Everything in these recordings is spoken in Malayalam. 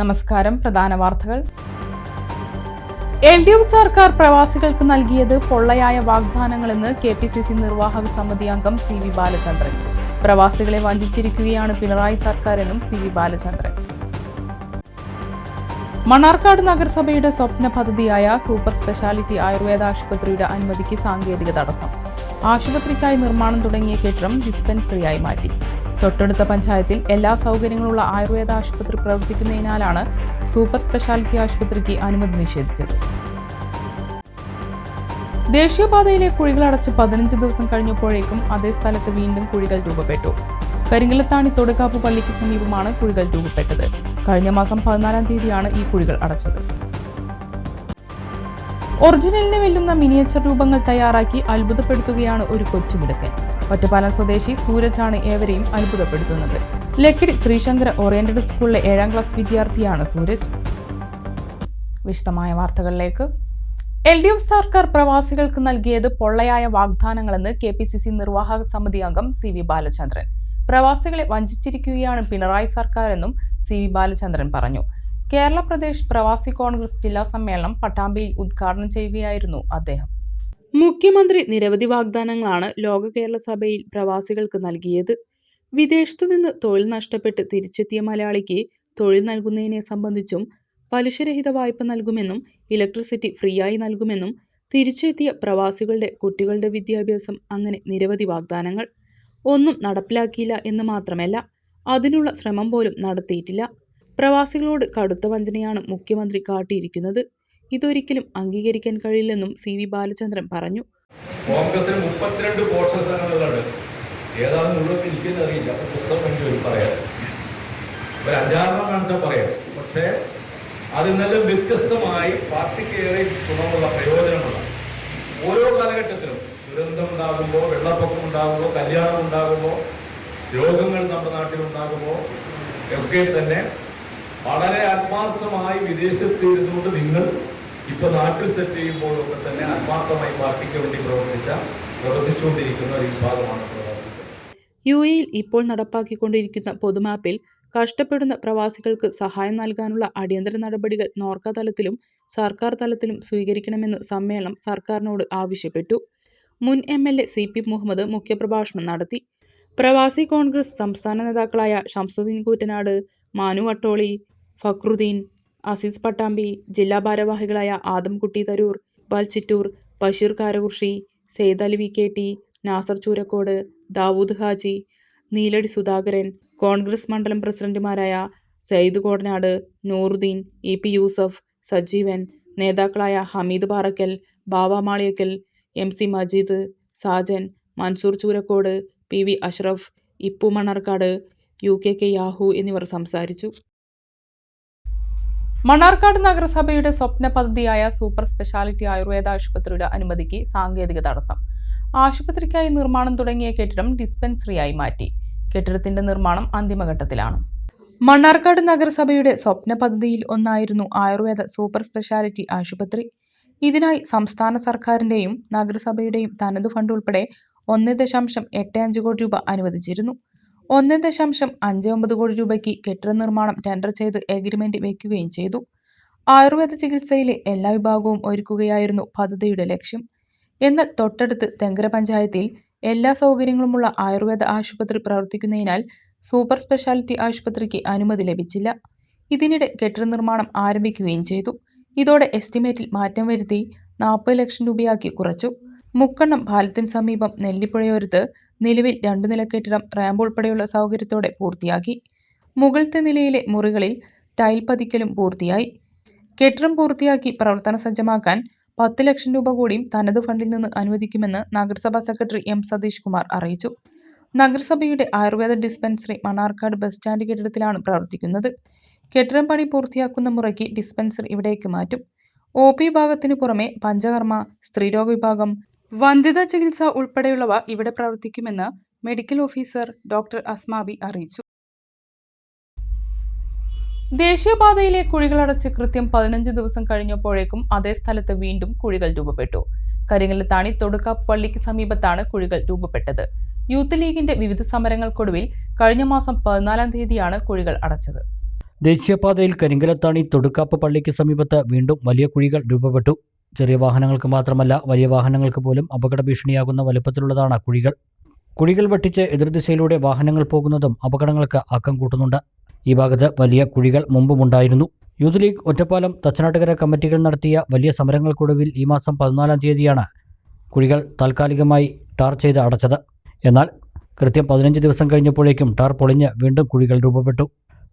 നമസ്കാരം പ്രധാന വാർത്തകൾ. എൽ ഡി എഫ് സർക്കാർ പ്രവാസികൾക്ക് നൽകിയത് പൊള്ളയായ വാഗ്ദാനങ്ങളെന്ന് കെ പി സി സി നിർവാഹക സമിതി അംഗം സി വി ബാലചന്ദ്രൻ. പ്രവാസികളെ വഞ്ചിച്ചിരിക്കുകയാണ് പിണറായി സർക്കാരെന്നും സി വി ബാലചന്ദ്രൻ. മണ്ണാർക്കാട് നഗരസഭയുടെ സ്വപ്ന പദ്ധതിയായ സൂപ്പർ സ്പെഷ്യാലിറ്റി ആയുർവേദ ആശുപത്രിയുടെ അനുമതിക്ക് സാങ്കേതിക തടസ്സം. ആശുപത്രിക്കായി നിർമ്മാണം തുടങ്ങിയ കെട്ടിടം ഡിസ്പെൻസറിയായി മാറ്റി. തൊട്ടടുത്ത പഞ്ചായത്തിൽ എല്ലാ സൗകര്യങ്ങളുള്ള ആയുർവേദ ആശുപത്രി പ്രവർത്തിക്കുന്നതിനാലാണ് സൂപ്പർ സ്പെഷ്യാലിറ്റി ആശുപത്രിക്ക് അനുമതി നിഷേധിച്ചത്. ദേശീയപാതയിലെ കുഴികൾ അടച്ച് പതിനഞ്ച് ദിവസം കഴിഞ്ഞപ്പോഴേക്കും അതേ സ്ഥലത്ത് വീണ്ടും കുഴികൾ രൂപപ്പെട്ടു. കരിങ്കലത്താണി തൊടുകാപ്പ് പള്ളിക്ക് സമീപമാണ് കുഴികൾ രൂപപ്പെട്ടത്. കഴിഞ്ഞ മാസം പതിനാലാം തീയതിയാണ് ഈ കുഴികൾ അടച്ചത്. ഒറിജിനലിനെ വെല്ലുന്ന മിനിയേച്ചർ രൂപങ്ങൾ തയ്യാറാക്കി അത്ഭുതപ്പെടുത്തുകയാണ് ഒരു കൊച്ചുമിടുക്കൻ. ഒറ്റപ്പാലം സ്വദേശി സൂരജാണ് ഏവരെയും അത്ഭുതപ്പെടുത്തുന്നത്. ലക്കിടി ശ്രീശങ്കര ഓറിയന്റഡ് സ്കൂളിലെ ഏഴാം ക്ലാസ് വിദ്യാർത്ഥിയാണ് സൂരജ്. വിശദമായ വാർത്തകളിലേക്ക്. എൽ ഡി എഫ് സർക്കാർ പ്രവാസികൾക്ക് നൽകിയത് പൊള്ളയായ വാഗ്ദാനങ്ങളെന്ന് കെ പി സി സി നിർവാഹക സമിതി അംഗം സി വി ബാലചന്ദ്രൻ. പ്രവാസികളെ വഞ്ചിച്ചിരിക്കുകയാണ് പിണറായി സർക്കാരെന്നും സി വി ബാലചന്ദ്രൻ പറഞ്ഞു. കേരള പ്രദേശ് പ്രവാസി കോൺഗ്രസ് ജില്ലാ സമ്മേളനം പട്ടാമ്പിയിൽ ഉദ്ഘാടനം ചെയ്യുകയായിരുന്നു അദ്ദേഹം. മുഖ്യമന്ത്രി നിരവധി വാഗ്ദാനങ്ങളാണ് ലോക കേരള സഭയിൽ പ്രവാസികൾക്ക് നൽകിയത്. വിദേശത്തു നിന്ന് തൊഴിൽ നഷ്ടപ്പെട്ട് തിരിച്ചെത്തിയ മലയാളിക്ക് തൊഴിൽ നൽകുന്നതിനെ സംബന്ധിച്ചും പലിശരഹിത വായ്പ നൽകുമെന്നും ഇലക്ട്രിസിറ്റി ഫ്രീയായി നൽകുമെന്നും തിരിച്ചെത്തിയ പ്രവാസികളുടെ കുട്ടികളുടെ വിദ്യാഭ്യാസം അങ്ങനെ നിരവധി വാഗ്ദാനങ്ങൾ. ഒന്നും നടപ്പിലാക്കിയില്ല എന്ന് മാത്രമല്ല അതിനുള്ള ശ്രമം പോലും നടത്തിയിട്ടില്ല. പ്രവാസികളോട് കടുത്ത വഞ്ചനയാണ് മുഖ്യമന്ത്രി കാട്ടിയിരിക്കുന്നത്. ഇതൊരിക്കലും അംഗീകരിക്കാൻ കഴിയില്ലെന്നും സി വി ബാലചന്ദ്രൻ പറഞ്ഞു. കോൺഗ്രസിന് മുപ്പത്തിരണ്ട് പോഷകങ്ങളുണ്ട് ഏതാണ് മുഴുവൻ അപ്പൊ പുസ്തകം വേണ്ടി വരും പറയാം ഒരു അഞ്ചാറെണ്ണം കാണിച്ചാൽ പറയാം. പക്ഷേ അതിൽ നിന്നെല്ലാം വ്യത്യസ്തമായി പാർട്ടിക്ക് ഏറെ ഗുണമുള്ള പ്രയോജനമുള്ള ഓരോ കാലഘട്ടത്തിലും ദുരന്തം ഉണ്ടാകുമ്പോൾ വെള്ളപ്പൊക്കം ഉണ്ടാകുമ്പോൾ കല്യാണം ഉണ്ടാകുമ്പോൾ രോഗങ്ങൾ നമ്മുടെ നാട്ടിൽ ഉണ്ടാകുമ്പോൾ ഒക്കെ തന്നെ വളരെ ആത്മാർത്ഥമായി വിദേശത്ത് ഇരുന്നുകൊണ്ട് നിങ്ങൾ ഇപ്പൊ നാട്ടിൽ സെറ്റ് ചെയ്യുമ്പോഴൊക്കെ തന്നെ ആത്മാർത്ഥമായി പാർട്ടിക്ക് വേണ്ടി പ്രവർത്തിച്ച പ്രവർത്തിച്ചുകൊണ്ടിരിക്കുന്ന ഒരു വിഭാഗമാണ് യു എയിൽ ഇപ്പോൾ നടപ്പാക്കിക്കൊണ്ടിരിക്കുന്ന പൊതുമാപ്പിൽ കഷ്ടപ്പെടുന്ന പ്രവാസികൾക്ക് സഹായം നൽകാനുള്ള അടിയന്തര നടപടികൾ നോർക്ക തലത്തിലും സർക്കാർ തലത്തിലും സ്വീകരിക്കണമെന്ന് സമ്മേളനം സർക്കാരിനോട് ആവശ്യപ്പെട്ടു. മുൻ M L A C P Muhammad മുഖ്യപ്രഭാഷണം നടത്തി. പ്രവാസി കോൺഗ്രസ് സംസ്ഥാന നേതാക്കളായ ഷംസുദ്ദീൻ കൂറ്റനാട് മാനു വട്ടോളി ഫക്രുദ്ദീൻ അസീസ് പട്ടാമ്പി ജില്ലാ ഭാരവാഹികളായ Adamkutty Tharoor Iqbal Chittur Basheer Karakurishi Syed Ali V K T Nasser Choorakode Dawood Haji Neeladi Sudhakaran Congress മണ്ഡലം പ്രസിഡന്റുമാരായ സെയ്ദ് കോടനാട് നൂറുദ്ദീൻ ഇ പി യൂസഫ് സജീവൻ നേതാക്കളായ Hameed Parakkal Bava Maliyakkal M C Majeed Sajan Mansoor Choorakode P V Ashraf Ippu Mannarkkad U K K Yahu എന്നിവർ സംസാരിച്ചു. മണ്ണാർക്കാട് നഗരസഭയുടെ സ്വപ്ന പദ്ധതിയായ സൂപ്പർ സ്പെഷ്യാലിറ്റി ആയുർവേദ ആശുപത്രിയുടെ അനുമതിക്ക് സാങ്കേതിക തടസ്സം. ആശുപത്രിക്കായി നിർമ്മാണം തുടങ്ങിയ കെട്ടിടം ഡിസ്പെൻസറിയായി മാറ്റി. കെട്ടിടത്തിന്റെ നിർമ്മാണം അന്തിമഘട്ടത്തിലാണ്. മണ്ണാർക്കാട് നഗരസഭയുടെ സ്വപ്ന പദ്ധതിയിൽ ഒന്നായിരുന്നു ആയുർവേദ സൂപ്പർ സ്പെഷ്യാലിറ്റി ആശുപത്രി. ഇതിനായി സംസ്ഥാന സർക്കാരിന്റെയും നഗരസഭയുടെയും തനത് ഫണ്ട് ഉൾപ്പെടെ ഒന്ന് ദശാംശം എട്ട് അഞ്ച് കോടി രൂപ അനുവദിച്ചിരുന്നു. ഒന്ന് ദശാംശം അഞ്ച് ഒമ്പത് കോടി രൂപയ്ക്ക് കെട്ടിട നിർമ്മാണം ടെൻഡർ ചെയ്ത് എഗ്രിമെന്റ് വയ്ക്കുകയും ചെയ്തു. ആയുർവേദ ചികിത്സയിലെ എല്ലാ വിഭാഗവും ഒരുക്കുകയായിരുന്നു പദ്ധതിയുടെ ലക്ഷ്യം. എന്നാൽ തൊട്ടടുത്ത് തെങ്കര പഞ്ചായത്തിൽ എല്ലാ സൗകര്യങ്ങളുമുള്ള ആയുർവേദ ആശുപത്രി പ്രവർത്തിക്കുന്നതിനാൽ സൂപ്പർ സ്പെഷ്യാലിറ്റി ആശുപത്രിക്ക് അനുമതി ലഭിച്ചില്ല. ഇതിനിടെ കെട്ടിട നിർമ്മാണം ആരംഭിക്കുകയും ചെയ്തു. ഇതോടെ എസ്റ്റിമേറ്റിൽ മാറ്റം വരുത്തി നാൽപ്പത് ലക്ഷം രൂപയാക്കി കുറച്ചു. മുക്കണ്ണം ഭാലത്തിന് സമീപം നെല്ലിപ്പുഴയോരത്ത് നിലവിൽ രണ്ടു നില കെട്ടിടം റാമ്പ് ഉൾപ്പെടെയുള്ള സൗകര്യത്തോടെ പൂർത്തിയാക്കി. മുകളിലത്തെ നിലയിലെ മുറികളിൽ ടൈൽ പതിക്കലും പൂർത്തിയായി. കെട്ടിടം പൂർത്തിയാക്കി പ്രവർത്തന സജ്ജമാക്കാൻ പത്ത് ലക്ഷം രൂപ കൂടിയും തനത് ഫണ്ടിൽ നിന്ന് അനുവദിക്കുമെന്ന് നഗരസഭാ സെക്രട്ടറി എം സതീഷ് കുമാർ അറിയിച്ചു. നഗരസഭയുടെ Ayurveda dispensary Mannarkkad bus stand കെട്ടിടത്തിലാണ് പ്രവർത്തിക്കുന്നത്. കെട്ടിടം പണി പൂർത്തിയാക്കുന്ന മുറയ്ക്ക് ഡിസ്പെൻസറി ഇവിടേക്ക് മാറ്റും. ഒ പി വിഭാഗത്തിന് പുറമെ പഞ്ചകർമ്മ സ്ത്രീരോഗ വിഭാഗം വന്ധ്യതാ ചികിത്സ ഉൾപ്പെടെയുള്ളവ ഇവിടെ പ്രവർത്തിക്കുമെന്ന് മെഡിക്കൽ ഓഫീസർ ഡോക്ടർ അസ്മാബി അറിയിച്ചു. ദേശീയപാതയിലെ കുഴികളടച്ച് കൃത്യം പതിനഞ്ച് ദിവസം കഴിഞ്ഞപ്പോഴേക്കും അതേ സ്ഥലത്ത് വീണ്ടും കുഴികൾ രൂപപ്പെട്ടു. കരിങ്ങലത്താണി തൊടുക്കാപ്പ് പള്ളിക്ക് സമീപത്താണ് കുഴികൾ രൂപപ്പെട്ടത്. യൂത്ത് ലീഗിന്റെ വിവിധ സമരങ്ങൾക്കൊടുവിൽ കഴിഞ്ഞ മാസം പതിനാലാം തീയതിയാണ് കുഴികൾ അടച്ചത്. ദേശീയപാതയിൽ കരിങ്കലത്താണി തൊടുക്കാപ്പ് പള്ളിക്ക് സമീപത്ത് വീണ്ടും വലിയ കുഴികൾ രൂപപ്പെട്ടു. ചെറിയ വാഹനങ്ങൾക്ക് മാത്രമല്ല വലിയ വാഹനങ്ങൾക്ക് പോലും അപകട ഭീഷണിയാകുന്ന വലുപ്പത്തിലുള്ളതാണ് കുഴികൾ. കുഴികൾ വെട്ടിച്ച് എതിർദിശയിലൂടെ വാഹനങ്ങൾ പോകുന്നതും അപകടങ്ങൾക്ക് ആക്കം കൂട്ടുന്നുണ്ട്. ഈ ഭാഗത്ത് വലിയ കുഴികൾ മുമ്പുമുണ്ടായിരുന്നു. യൂത്ത് ലീഗ് ഒറ്റപ്പാലം തച്ചനാട്ടുകര കമ്മിറ്റികൾ നടത്തിയ വലിയ സമരങ്ങൾക്കൊടുവിൽ ഈ മാസം പതിനാലാം തീയതിയാണ് കുഴികൾ താൽക്കാലികമായി ടാർ ചെയ്ത് അടച്ചത്. എന്നാൽ കൃത്യം പതിനഞ്ച് ദിവസം കഴിഞ്ഞപ്പോഴേക്കും ടാർ പൊളിഞ്ഞ് വീണ്ടും കുഴികൾ രൂപപ്പെട്ടു.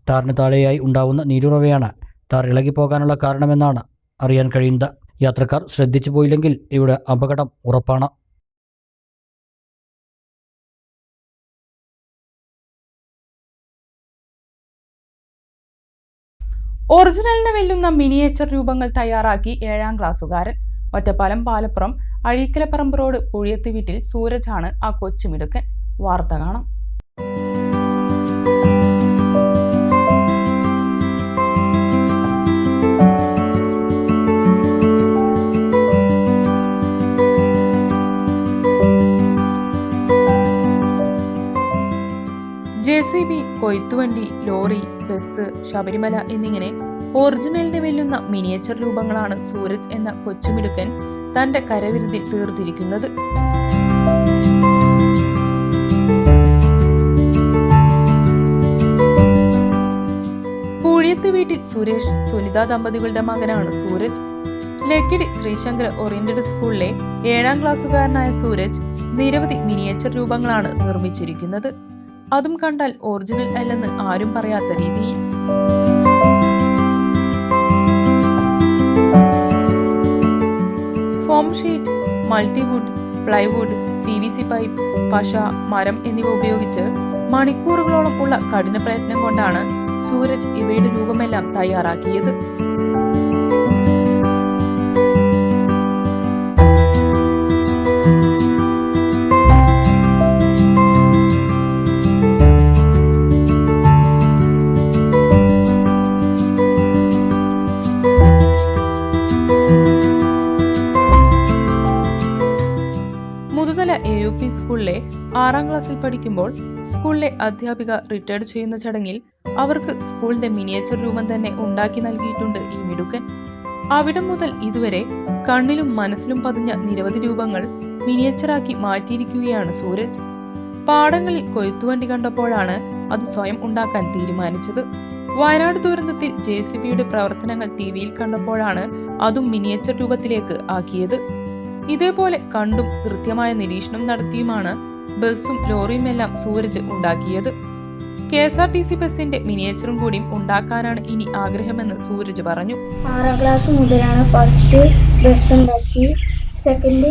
ടാറിന് താഴെയായി ഉണ്ടാവുന്ന നീരുറവയാണ് ടാർ ഇളകിപ്പോകാനുള്ള കാരണമെന്നാണ് അറിയാൻ കഴിയുന്നത്. യാത്രക്കാർ ശ്രദ്ധിച്ചു പോയില്ലെങ്കിൽ ഇവിടെ അപകടം ഉറപ്പാണ്. ഒറിജിനലിനെ വെല്ലുന്ന മിനിയേച്ചർ രൂപങ്ങൾ തയ്യാറാക്കി ഏഴാം ക്ലാസ്സുകാരൻ. ഒറ്റപ്പാലം പാലപ്പുറം അഴീക്കലപ്പറമ്പ് റോഡ് പുഴിയത്ത് വീട്ടിൽ സൂരജാണ് ആ കൊച്ചുമിടുക്കൻ. വാർത്ത കാണാം. സി ബി കൊയ്ത്തുവണ്ടി ലോറി ബസ് ശബരിമല എന്നിങ്ങനെ ഒറിജിനലിനെ വെല്ലുന്ന മിനിയേച്ചർ രൂപങ്ങളാണ് സൂരജ് എന്ന കൊച്ചുമിടുക്കൻ തന്റെ കരവിരുതി തീർത്തിരിക്കുന്നത്. പൂഴിയത്ത് വീട്ടിൽ സുരേഷ് സുനിത ദമ്പതികളുടെ മകനാണ് സൂരജ്. ലക്കിടി ശ്രീശങ്കർ ഓറിയന്റഡ് സ്കൂളിലെ ഏഴാം ക്ലാസ്സുകാരനായ സൂരജ് നിരവധി മിനിയേച്ചർ രൂപങ്ങളാണ് നിർമ്മിച്ചിരിക്കുന്നത്. അതും കണ്ടാൽ ഒറിജിനൽ അല്ലെന്ന് ആരും പറയാത്ത രീതിയിൽ foam sheet multiwood plywood P V C pipe പശ മരം എന്നിവ ഉപയോഗിച്ച് മണിക്കൂറുകളോളം ഉള്ള കഠിന പ്രയത്നം കൊണ്ടാണ് സൂരജ് ഇവയുടെ രൂപമെല്ലാം തയ്യാറാക്കിയത്. പഠിക്കുമ്പോൾ സ്കൂളിലെ അധ്യാപിക റിട്ടയർഡ് ചെയ്യുന്ന ചടങ്ങിൽ അവർക്ക് സ്കൂളിന്റെ മിനിയേച്ചർ രൂപം തന്നെ ഉണ്ടാക്കി നൽകിയിട്ടുണ്ട് ഈ മിടുക്കൻ. അവിടം മുതൽ ഇതുവരെ കണ്ണിലും മനസ്സിലും പതിഞ്ഞ നിരവധി രൂപങ്ങൾ മിനിയേച്ചറാക്കി മാറ്റിയിരിക്കുകയാണ് സൂരജ്. പാടങ്ങളിൽ കൊയ്ത്തുവണ്ടി കണ്ടപ്പോഴാണ് അത് സ്വയം ഉണ്ടാക്കാൻ തീരുമാനിച്ചത്. വയനാട് ദുരന്തത്തിൽ ജെ സി ബിയുടെ പ്രവർത്തനങ്ങൾ ടി വിയിൽ കണ്ടപ്പോഴാണ് അതും മിനിയേച്ചർ രൂപത്തിലേക്ക് ആക്കിയത്. ഇതേപോലെ കണ്ടും കൃത്യമായ നിരീക്ഷണം നടത്തിയുമാണ് ബസ്സും ലോറിയുമെല്ലാം സൂരജ് ഉണ്ടാക്കിയത്. K S R T C ബസിന്റെ മിനിയേച്ചറും കൂടിയും ഉണ്ടാക്കാനാണ് ഇനി ആഗ്രഹമെന്ന് സൂരജ് പറഞ്ഞു. ആറാം ക്ലാസ് മുതലാണ് ഫസ്റ്റ് ബസ് ഉണ്ടാക്കി. സെക്കൻഡ്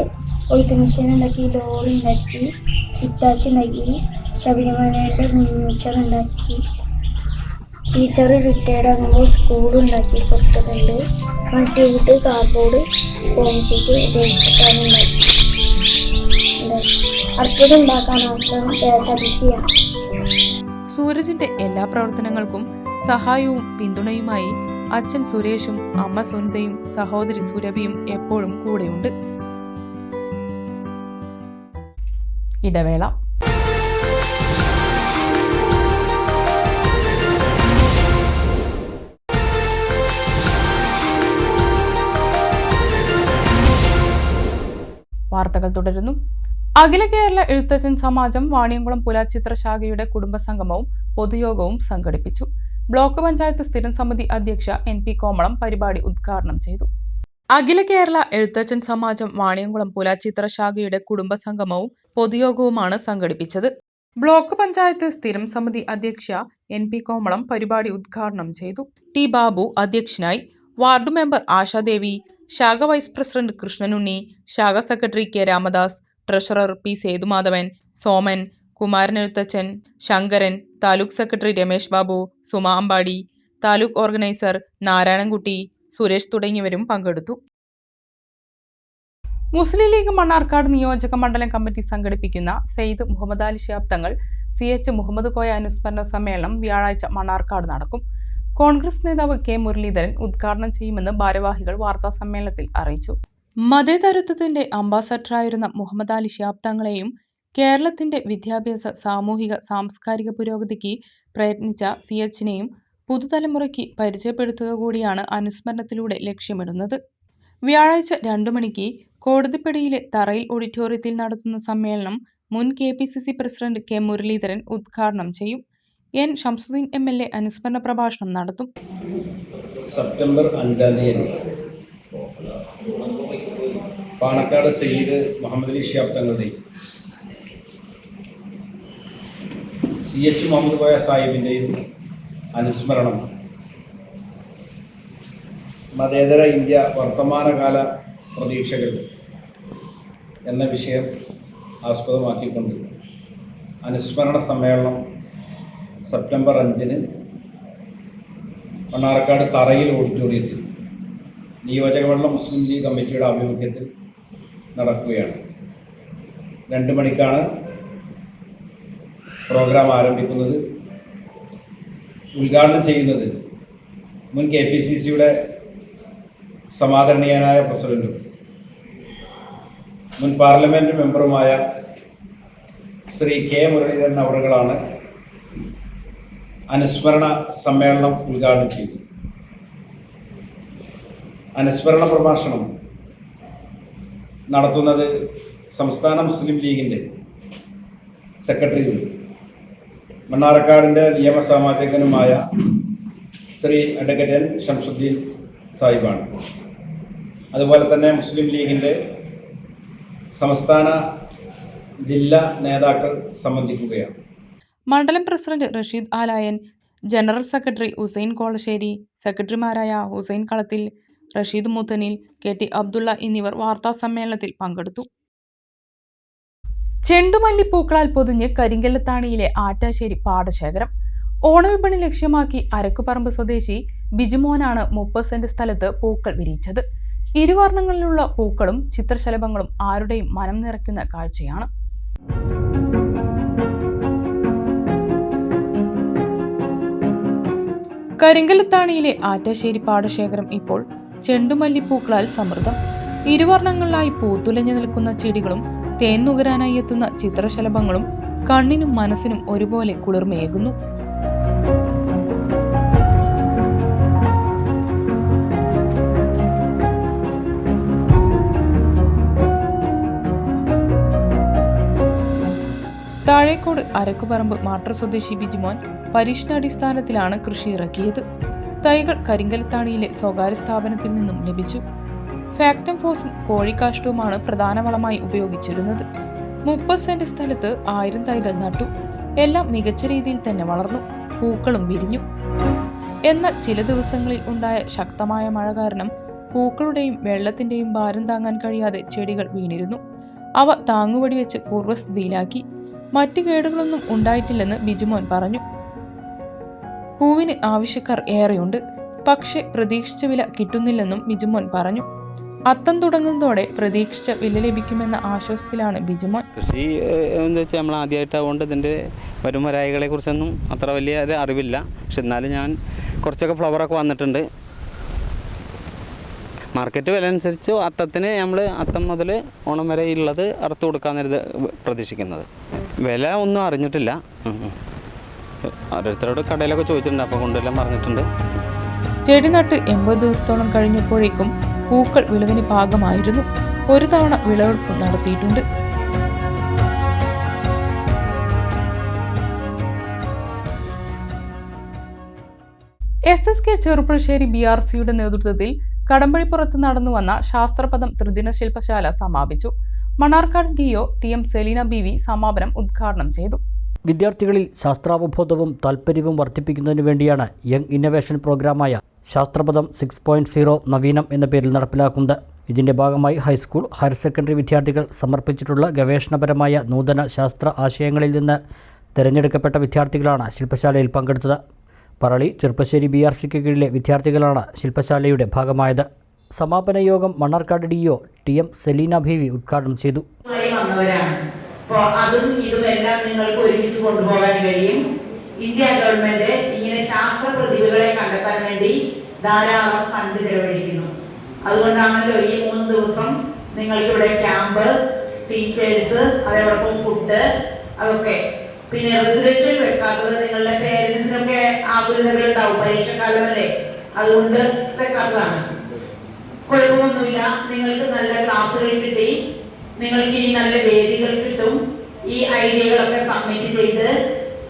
ഒഴുത്ത് മെഷീൻ ഉണ്ടാക്കി ലോറി ഉണ്ടാക്കി ഇത്താച്ചി ഉണ്ടാക്കി ശബരിമലയുടെ മിനിയേച്ചർ ഉണ്ടാക്കി. ടീച്ചർ റിട്ടയർഡ് ആകുമ്പോൾ സ്കൂൾ ഉണ്ടാക്കി കൊടുത്തിട്ടുണ്ട് ട്യൂബ് കാർഡ്ബോർഡ് ഫോം ഷീറ്റ് ഉപയോഗിച്ചിട്ടാണ് ഉണ്ടാക്കി. സൂരജിന്റെ എല്ലാ പ്രവർത്തനങ്ങൾക്കും സഹായവും പിന്തുണയുമായി അച്ഛൻ സുരേഷും അമ്മ സുനിതയും സഹോദരി സുരഭിയും എപ്പോഴും കൂടെയുണ്ട്. ഇടവേള. വാർത്തകൾ തുടരുന്നു. അഖില കേരള എഴുത്തച്ഛൻ സമാജം വാണിയംകുളം പുലാച്ചിത്ര ശാഖയുടെ കുടുംബസംഗമവും പൊതുയോഗവും സംഘടിപ്പിച്ചു. ബ്ലോക്ക് പഞ്ചായത്ത് സ്ഥിരം സമിതി അധ്യക്ഷ എൻ പി കോമളം പരിപാടി ഉദ്ഘാടനം ചെയ്തു. അഖില കേരള എഴുത്തച്ഛൻ സമാജം വാണിയംകുളം പുലാച്ചിത്ര ശാഖയുടെ കുടുംബസംഗമവും പൊതുയോഗവുമാണ് സംഘടിപ്പിച്ചത്. ബ്ലോക്ക് പഞ്ചായത്ത് സ്ഥിരം സമിതി അധ്യക്ഷ എൻ പി കോമളം പരിപാടി ഉദ്ഘാടനം ചെയ്തു. ടി ബാബു അധ്യക്ഷനായി വാർഡ് മെമ്പർ ആശാദേവി ശാഖ വൈസ് പ്രസിഡന്റ് കൃഷ്ണനുണ്ണി ശാഖ secretary K Ramadas treasurer P Sethumadhavan Soman Kumaranezhuthachan Sankaran taluk secretary Ramesh Babu Suma Ambadi taluk organiser Narayanankutty Suresh തുടങ്ങിയവരും പങ്കെടുത്തു. മുസ്ലിം ലീഗ് മണ്ണാർക്കാട് നിയോജക മണ്ഡലം കമ്മിറ്റി സംഘടിപ്പിക്കുന്ന സെയ്ദ് മുഹമ്മദ് അലി ഷിയാബ് തങ്ങൾ സി എച്ച് മുഹമ്മദ് കോയ അനുസ്മരണ സമ്മേളനം വ്യാഴാഴ്ച മണ്ണാർക്കാട് നടക്കും. കോൺഗ്രസ് നേതാവ് കെ മുരളീധരൻ ഉദ്ഘാടനം ചെയ്യുമെന്ന് ഭാരവാഹികൾ വാർത്താ സമ്മേളനത്തിൽ അറിയിച്ചു. മതേതരത്വത്തിന്റെ അംബാസഡറായിരുന്ന മുഹമ്മദ് അലി ശിഹാബ് തങ്ങളെയും കേരളത്തിന്റെ വിദ്യാഭ്യാസ സാമൂഹിക സാംസ്കാരിക പുരോഗതിക്ക് പ്രയത്നിച്ച സി എച്ചിനെയും പുതുതലമുറയ്ക്ക് പരിചയപ്പെടുത്തുക കൂടിയാണ് അനുസ്മരണത്തിലൂടെ ലക്ഷ്യമിടുന്നത്. വ്യാഴാഴ്ച രണ്ടു മണിക്ക് കോടതിപ്പടിയിലെ തറയിൽ ഓഡിറ്റോറിയത്തിൽ നടത്തുന്ന സമ്മേളനം മുൻ K P C C president K Muraleedharan ഉദ്ഘാടനം ചെയ്യും. N. Shamsuddin M. L. A അനുസ്മരണ പ്രഭാഷണം നടത്തും. സെപ്റ്റംബർ അഞ്ചാം തീയതി പാണക്കാട് സയ്യിദ് മുഹമ്മദ് അലി ഷിയാബ് തങ്ങളുടെയും സി എച്ച് മുഹമ്മദ് കോയ സാഹിബിന്റെയും അനുസ്മരണം. മതേതര ഇന്ത്യ വർത്തമാനകാല പ്രതീക്ഷകൾ എന്ന വിഷയം ആസ്പദമാക്കിക്കൊണ്ട് അനുസ്മരണ സമ്മേളനം സെപ്റ്റംബർ അഞ്ചിന് മണ്ണാർക്കാട് തറയിൽ ഓഡിറ്റോറിയത്തിൽ. നിയോജകമണ്ഡലം മുസ്ലിം ലീഗ് കമ്മിറ്റിയുടെ ആഭിമുഖ്യത്തിൽ നടക്കുകയാണ്. രണ്ട് മണിക്കാണ് പ്രോഗ്രാം ആരംഭിക്കുന്നത്. ഉദ്ഘാടനം ചെയ്യുന്നത് മുൻ കെ പി സി സിയുടെ സമാദരണീയനായ പ്രസിഡന്റും മുൻ പാർലമെന്റ് മെമ്പറുമായ ശ്രീ കെ മുരളീധരൻ അവറുകളാണ് അനുസ്മരണ സമ്മേളനം ഉദ്ഘാടനം ചെയ്തു അനുസ്മരണ പ്രഭാഷണം നടത്തുന്നത് സംസ്ഥാന മുസ്ലിം ലീഗിന്റെ സെക്രട്ടറിയും മണ്ണാർക്കാടിന്റെ നിയമസാമാജികനുമായ ശ്രീ അഡ്വക്കറ്റൻ എൻ ഷംസുദ്ദീൻ സാഹിബാണ്. അതുപോലെ തന്നെ മുസ്ലിം ലീഗിന്റെ സംസ്ഥാന ജില്ലാ നേതാക്കൾ സംബന്ധിക്കുകയാണ്. മണ്ഡലം president Rasheed Alayan general secretary Hussain Kolassery സെക്രട്ടറിമാരായ ഹുസൈൻ കളത്തിൽ റഷീദ് മുത്തനിൽ കെ ടി അബ്ദുള്ള എന്നിവർ വാർത്താസമ്മേളനത്തിൽ പങ്കെടുത്തു. ചെണ്ടുമല്ലിപ്പൂക്കളാൽ പൊതിഞ്ഞ് കരിങ്കല്ലത്താണിയിലെ ആറ്റാശ്ശേരി പാടശേഖരം. ഓണവിപണി ലക്ഷ്യമാക്കി അരക്കുപറമ്പ് സ്വദേശി ബിജുമോനാണ് മുപ്പത് സെന്റ് സ്ഥലത്ത് പൂക്കൾ വിരിയിച്ചത്. ഇരുവർണങ്ങളിലുള്ള പൂക്കളും ചിത്രശലഭങ്ങളും ആരുടെയും മനം നിറയ്ക്കുന്ന കാഴ്ചയാണ്. കരിങ്കലത്താണിയിലെ ആറ്റാശ്ശേരി പാടശേഖരം ഇപ്പോൾ ചെണ്ടുമല്ലിപ്പൂക്കളാൽ സമൃദ്ധം. ഇരുവർണങ്ങളിലായി പൂത്തുലഞ്ഞു നിൽക്കുന്ന ചെടികളും തേൻ നുകരാനായി എത്തുന്ന ചിത്രശലഭങ്ങളും കണ്ണിനും മനസ്സിനും ഒരുപോലെ കുളിർമയേകുന്നു. താഴേക്കോട് അരക്കുപറമ്പ് മാട്ടർ സ്വദേശി ബിജിമോൻ പരീക്ഷണാടിസ്ഥാനത്തിലാണ് കൃഷി ഇറക്കിയത് തൈകൾ കരിങ്കലത്താണിയിലെ സ്വകാര്യ സ്ഥാപനത്തിൽ നിന്നും ലഭിച്ചു. ഫാക്ടം ഫോസും കോഴിക്കാഷ്ടവുമാണ് പ്രധാന വളമായി ഉപയോഗിച്ചിരുന്നത്. മുപ്പത് സെന്റ് സ്ഥലത്ത് ആയിരം തൈകൾ നട്ടു. എല്ലാം മികച്ച രീതിയിൽ തന്നെ വളർന്നു. പൂക്കളും വിരിഞ്ഞു. എന്നാൽ ചില ദിവസങ്ങളിൽ ഉണ്ടായ ശക്തമായ മഴ കാരണം പൂക്കളുടെയും വെള്ളത്തിന്റെയും ഭാരം താങ്ങാൻ കഴിയാതെ ചെടികൾ വീണിരുന്നു. അവ താങ്ങുവടി വെച്ച് പൂർവസ്ഥിതിയിലാക്കി. മറ്റു കേടുകളൊന്നും ഉണ്ടായിട്ടില്ലെന്ന് ബിജുമോൻ പറഞ്ഞു. പൂവിന് ആവശ്യക്കാർ ഏറെയുണ്ട്. പക്ഷേ പ്രതീക്ഷിച്ച വില കിട്ടുന്നില്ലെന്നും ബിജുമോൻ പറഞ്ഞു. അത്തം തുടങ്ങുന്നതോടെ പ്രതീക്ഷിച്ച വില ലഭിക്കുമെന്ന ആശ്വാസത്തിലാണ് ബിജുമോൻ. കൃഷി എന്ന് വെച്ചാൽ നമ്മൾ ആദ്യമായിട്ടാവുകൊണ്ട് ഇതിന്റെ വരുമരായികളെ കുറിച്ചൊന്നും അത്ര വലിയ ഒരു അറിവില്ല. പക്ഷെ എന്നാലും ഞാൻ കുറച്ചൊക്കെ ഫ്ലവറൊക്കെ വന്നിട്ടുണ്ട്. മാർക്കറ്റ് വില അനുസരിച്ച് അത്തത്തിന് നമ്മൾ അത്തം മുതൽ ഓണം വരെ ഉള്ളത് അറുത്ത് കൊടുക്കാമെന്നൊരു പ്രതീക്ഷിക്കുന്നത്. വില ഒന്നും അറിഞ്ഞിട്ടില്ല. ഓരോരുത്തരോട് കടയിലൊക്കെ ചോദിച്ചിട്ടുണ്ട് അപ്പോൾ കൊണ്ടുവരാൻ പറഞ്ഞിട്ടുണ്ട്. ചെടി നട്ട് എൺപത് ദിവസത്തോളം കഴിഞ്ഞപ്പോഴേക്കും പൂക്കൾ വിളവിന് ഭാഗമായിരുന്നു ഒരു തവണ വിളവെടുപ്പ് നടത്തിയിട്ടുണ്ട്. S S K Cherpulassery B R സിയുടെ നേതൃത്വത്തിൽ കടമ്പഴിപ്പുറത്ത് നടന്നുവന്ന ശാസ്ത്രപദം ത്രിദിന ശില്പശാല സമാപിച്ചു. Mannarkkad D O T M Selina Beevi സമാപനം ഉദ്ഘാടനം ചെയ്തു. വിദ്യാർത്ഥികളിൽ ശാസ്ത്രാവബോധവും താൽപ്പര്യവും വർദ്ധിപ്പിക്കുന്നതിനു വേണ്ടിയാണ് യങ് ഇന്നവേഷൻ പ്രോഗ്രാമായ ശാസ്ത്രപദം സിക്സ് പോയിന്റ് സീറോ നവീനം എന്ന പേരിൽ നടപ്പിലാക്കുന്നത്. ഇതിന്റെ ഭാഗമായി ഹൈസ്കൂൾ ഹയർ സെക്കൻഡറി വിദ്യാർത്ഥികൾ സമർപ്പിച്ചിട്ടുള്ള ഗവേഷണപരമായ നൂതന ശാസ്ത്ര ആശയങ്ങളിൽ നിന്ന് തിരഞ്ഞെടുക്കപ്പെട്ട വിദ്യാർത്ഥികളാണ് ശില്പശാലയിൽ പങ്കെടുത്തത്. പറളി ചെറുപ്പശ്ശേരി ബി ആർ സിക്ക് കീഴിലെ വിദ്യാർത്ഥികളാണ് ശില്പശാലയുടെ ഭാഗമായത്. സമാപന യോഗം Mannarkkad D O T M Selina Beevi ഉദ്ഘാടനം ചെയ്തു. അപ്പോൾ അതും ഇതും എല്ലാം നിങ്ങൾക്ക് ഒരുമിച്ച് കൊണ്ടുപോകാൻ കഴിയും. ഇന്ത്യ ഗവൺമെന്റ് ഇങ്ങനെ ശാസ്ത്ര പ്രതിഭകളെ കണ്ടെത്താൻ വേണ്ടി ധാരാളം ഫണ്ട് ചെലവഴിക്കുന്നു. അതുകൊണ്ടാണല്ലോ ഈ മൂന്ന് ദിവസം നിങ്ങൾക്ക് ഇവിടെ ക്യാമ്പ് ടീച്ചേഴ്സ് അതേപോലെ ഫുഡ് അതൊക്കെ. പിന്നെ റെസിഡൻഷ്യൽ വെക്കാത്തത് നിങ്ങളുടെ പേരൻസിനൊക്കെ ആകുലതകൾ ഉണ്ടാവും. പരീക്ഷക്കാലമല്ലേ? അതുകൊണ്ട് വെക്കാത്തതാണ്. കുഴപ്പമൊന്നുമില്ല. നിങ്ങൾക്ക് നല്ല ക്ലാസ്സുകൾ കിട്ടി. നിങ്ങൾക്ക് ഇനി നല്ല വേദികൾ കിട്ടും. ഈ ഐഡിയകളൊക്കെ സബ്മിറ്റ് ചെയ്ത്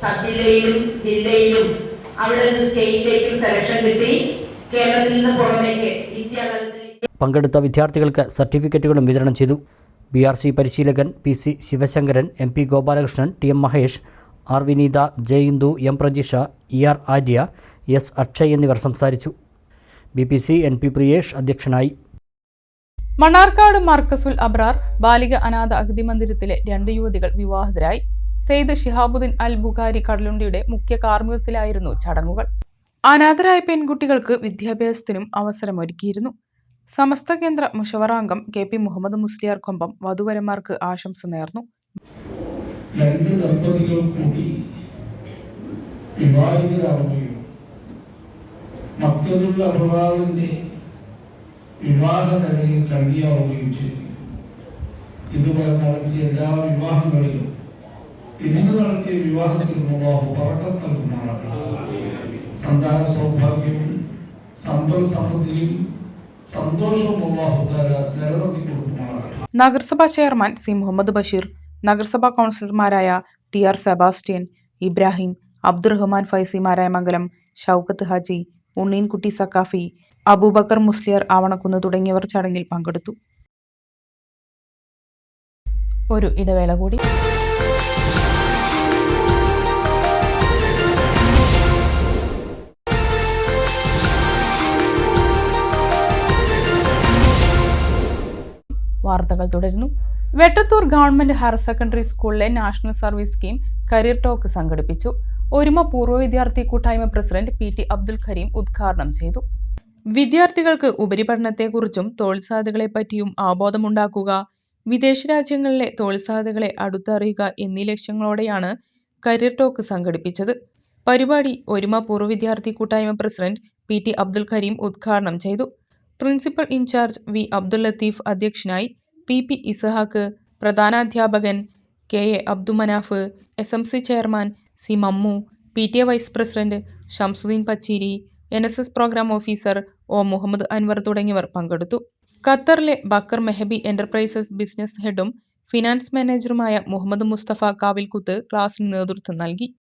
സബ് ജില്ലയിലും ജില്ലയിലും അവിടെ നിന്ന് സ്റ്റേറ്റിലേക്കും സെലക്ഷൻ കിട്ടി. കേരളത്തിൽ നിന്ന് പുറമേക്ക് ഇന്ത്യ പങ്കെടുത്ത വിദ്യാർത്ഥികൾക്ക് സർട്ടിഫിക്കറ്റുകളും വിതരണം ചെയ്തു. ബി ആർ സി പരിശീലകൻ P C Sivasankaran M P Gopalakrishnan T M Mahesh R Vineetha J Indu M Prajisha E R Arya S Akshay എന്നിവർ സംസാരിച്ചു. B P C N P Priyesh അധ്യക്ഷനായി. മണ്ണാർക്കാട് മർക്കസുൽ അബ്രാർ ബാലിക അനാഥ അഗതി മന്ദിരത്തിലെ രണ്ട് യുവതികൾ വിവാഹിതരായി. സെയ്ദ് ഷിഹാബുദ്ദീൻ അൽ ബുഖാരി കടലുണ്ടിയുടെ മുഖ്യ കാർമ്മികത്തിലായിരുന്നു ചടങ്ങുകൾ. അനാഥരായ പെൺകുട്ടികൾക്ക് വിദ്യാഭ്യാസത്തിനും അവസരമൊരുക്കിയിരുന്നു. സമസ്ത കേന്ദ്ര മുഷവറാംഗം കെ പി മുഹമ്മദ് മുസ്ലിയാർ കൊമ്പം വധുവരന്മാർക്ക് ആശംസ നേർന്നു. വിവാഹിതരാവുകയും വിവാഹ കലയിൽ കണ്ണിയാവുകയും ചെയ്തു ഇതുവരെ നടത്തിയ എല്ലാ വിവാഹങ്ങളിലും ഇന്ന് നടത്തിയ വിവാഹത്തിൽ വിവാഹം പറക്കം നൽകുന്നതാണ് സന്താന സൗഭാഗ്യവും സമ്പൽ സമൃദ്ധിയും സന്തോഷവും വിവാഹത്താല നിലനിർത്തി കൊടുക്കുന്നതാണ് നഗരസഭാ ചെയർമാൻ സി മുഹമ്മദ് ബഷീർ നഗരസഭാ കൗൺസിലർമാരായ ടി ആർ സെബാസ്റ്റ്യൻ ഇബ്രാഹിം അബ്ദുറഹ്മാൻ ഫൈസിമാരായ മംഗലം ഷൗക്കത്ത് ഹാജി ഉണ്ണീൻകുട്ടി സക്കാഫി അബൂബക്കർ മുസ്ലിയർ ആവണക്കുന്ന് തുടങ്ങിയവർ ചടങ്ങിൽ പങ്കെടുത്തു. ഒരു ഇടവേള കൂടി. വാർത്തകൾ തുടരുന്നു. വെട്ടത്തൂർ ഗവൺമെന്റ് ഹയർ സെക്കൻഡറി സ്കൂളിലെ national service scheme career talk സംഘടിപ്പിച്ചു. ഒരുമ പൂർവ വിദ്യാർത്ഥി കൂട്ടായ്മ president P T Abdul Kareem ഉദ്ഘാടനം ചെയ്തു. വിദ്യാർത്ഥികൾക്ക് ഉപരിപഠനത്തെക്കുറിച്ചും തൊഴിൽ സാധ്യതകളെപ്പറ്റിയും അവബോധമുണ്ടാക്കുക വിദേശ രാജ്യങ്ങളിലെ തൊഴിൽ സാധ്യതകളെ അടുത്തറിയുക എന്നീ ലക്ഷ്യങ്ങളോടെയാണ് കരിയർ ടോക്ക് സംഘടിപ്പിച്ചത്. പരിപാടി ഒരുമ പൂർവ വിദ്യാർത്ഥി കൂട്ടായ്മ president P T Abdul Kareem ഉദ്ഘാടനം ചെയ്തു. Principal in charge V Abdul Latheef അധ്യക്ഷനായി P P Ishaq പ്രധാനാധ്യാപകൻ K A Abdumanaf S M C chairman C Mammu P T A vice president Shamsuddin Pacheeri N S S programme officer O. Muhammad Anwar തുടങ്ങിയവർ പങ്കെടുത്തു. ഖത്തറിലെ ബക്കർ മെഹബി എന്റർപ്രൈസസ് ബിസിനസ് ഹെഡും ഫിനാൻസ് മാനേജറുമായ മുഹമ്മദ് മുസ്തഫ കാവിൽകുത്ത് ക്ലാസിന് നേതൃത്വം നൽകി.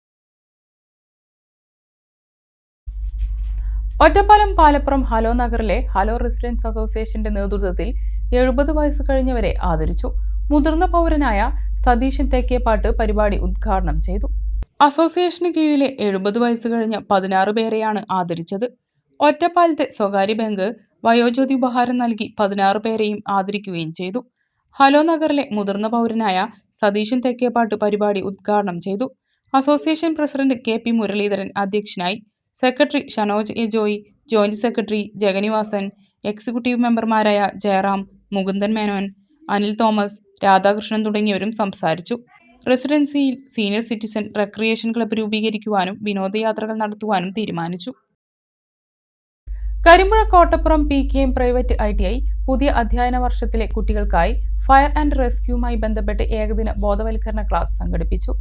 ഒറ്റപ്പാലം പാലപ്പുറം ഹലോ നഗറിലെ ഹലോ റെസിഡൻസ് അസോസിയേഷന്റെ നേതൃത്വത്തിൽ എഴുപത് വയസ്സ് കഴിഞ്ഞവരെ ആദരിച്ചു. മുതിർന്ന പൗരനായ സതീശൻ തേക്കേപ്പാട്ട് പരിപാടി ഉദ്ഘാടനം ചെയ്തു. അസോസിയേഷന് കീഴിലെ എഴുപത് വയസ്സ് കഴിഞ്ഞ പതിനാറ് പേരെയാണ് ആദരിച്ചത്. ഒറ്റപ്പാലത്തെ സ്വകാര്യ ബാങ്ക് വയോജ്യോതി ഉപഹാരം നൽകി പതിനാറ് പേരെയും ആദരിക്കുകയും ചെയ്തു. ഹലോ നഗറിലെ മുതിർന്ന പൗരനായ സതീശൻ തെക്കേപ്പാട്ട് പരിപാടി ഉദ്ഘാടനം ചെയ്തു. Association president K P Muraleedharan അധ്യക്ഷനായി. Secretary Shanoj A Joy joint secretary Jaganivasan executive മെമ്പർമാരായ ജയറാം മുകുന്ദൻ മേനോൻ അനിൽ തോമസ് രാധാകൃഷ്ണൻ തുടങ്ങിയവരും സംസാരിച്ചു. റെസിഡൻസിയിൽ സീനിയർ സിറ്റിസൺ റെക്രിയേഷൻ ക്ലബ്ബ് രൂപീകരിക്കുവാനും വിനോദയാത്രകൾ നടത്തുവാനും തീരുമാനിച്ചു. Karimpuzha Kottappuram P K M private I T I പുതിയ അധ്യയന വർഷത്തിലെ കുട്ടികൾക്കായി ഫയർ ആൻഡ് റെസ്ക്യൂമായി ബന്ധപ്പെട്ട് ഏകദിന ബോധവൽക്കരണ ക്ലാസ് സംഘടിപ്പിച്ചു.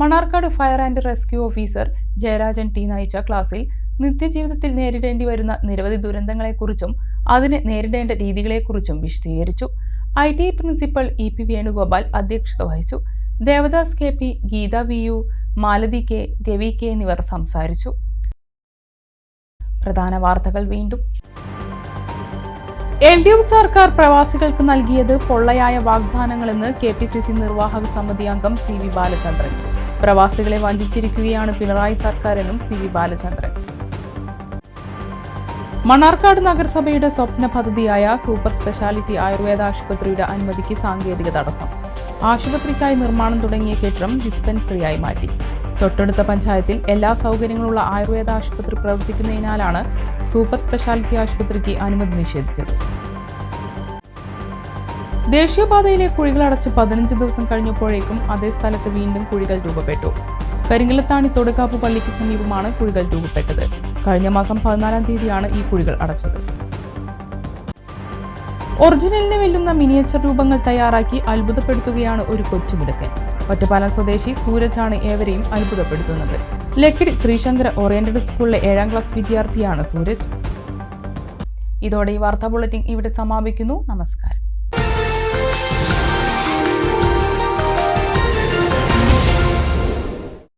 Mannarkkad fire and rescue officer Jayarajan T നയിച്ച ക്ലാസ്സിൽ നിത്യജീവിതത്തിൽ നേരിടേണ്ടി വരുന്ന നിരവധി ദുരന്തങ്ങളെക്കുറിച്ചും അതിനെ നേരിടേണ്ട രീതികളെക്കുറിച്ചും വിശദീകരിച്ചു. I T I principal E P Venugopal അധ്യക്ഷത വഹിച്ചു. Devadas K P Geetha V U Malathi K Ravi K എന്നിവർ സംസാരിച്ചു. പ്രധാന വാർത്തകൾ വീണ്ടും. എൽ ഡി എഫ് സർക്കാർ പ്രവാസികൾക്ക് നൽകിയത് പൊള്ളയായ വാഗ്ദാനങ്ങളെന്ന് കെ പി സി സി നിർവാഹക സമിതി അംഗം സി വി ബാലചന്ദ്രൻ. പ്രവാസികളെ വഞ്ചിച്ചിരിക്കുകയാണ് പിണറായി സർക്കാരെന്നും സി വി ബാലചന്ദ്രൻ. മണ്ണാർക്കാട് നഗരസഭയുടെ സ്വപ്ന പദ്ധതിയായ സൂപ്പർ സ്പെഷ്യാലിറ്റി ആയുർവേദ ആശുപത്രിയുടെ അനുമതിക്ക് സാങ്കേതിക തടസ്സം. ആശുപത്രിക്കായി നിർമ്മാണം തുടങ്ങിയ കെട്ടിടം ഡിസ്പെൻസറിയായി മാറ്റി. തൊട്ടടുത്ത പഞ്ചായത്തിൽ എല്ലാ സൗകര്യങ്ങളുള്ള ആയുർവേദ ആശുപത്രി പ്രവർത്തിക്കുന്നതിനാലാണ് സൂപ്പർ സ്പെഷ്യാലിറ്റി ആശുപത്രിക്ക് അനുമതി നിഷേധിച്ചത്. ദേശീയപാതയിലെ കുഴികൾ അടച്ച് പതിനഞ്ച് ദിവസം കഴിഞ്ഞപ്പോഴേക്കും അതേ സ്ഥലത്ത് വീണ്ടും കുഴികൾ രൂപപ്പെട്ടു. കരിങ്കലത്താണി തൊടുകാപ്പ് പള്ളിക്ക് സമീപമാണ് കുഴികൾ രൂപപ്പെട്ടത്. കഴിഞ്ഞ മാസം പതിനാലാം തീയതിയാണ് ഈ കുഴികൾ അടച്ചത്. ഒറിജിനലിനെ വെല്ലുന്ന മിനിയേച്ചർ രൂപങ്ങൾ തയ്യാറാക്കി അത്ഭുതപ്പെടുത്തുകയാണ് ഒരു കൊച്ചുമിടുക്കൻ. ഒറ്റപ്പാലം സ്വദേശി സൂരജാണ് ഏവരെയും അത്ഭുതപ്പെടുത്തുന്നത്. ലക്കിടി ശ്രീശങ്കര ഓറിയന്റഡ് സ്കൂളിലെ ഏഴാം ക്ലാസ് വിദ്യാർത്ഥിയാണ് സൂരജ്. ഇതോടെ ഈ വാർത്താ ബുള്ളറ്റിൻ ഇവിടെ സമാപിക്കുന്നു. നമസ്കാരം.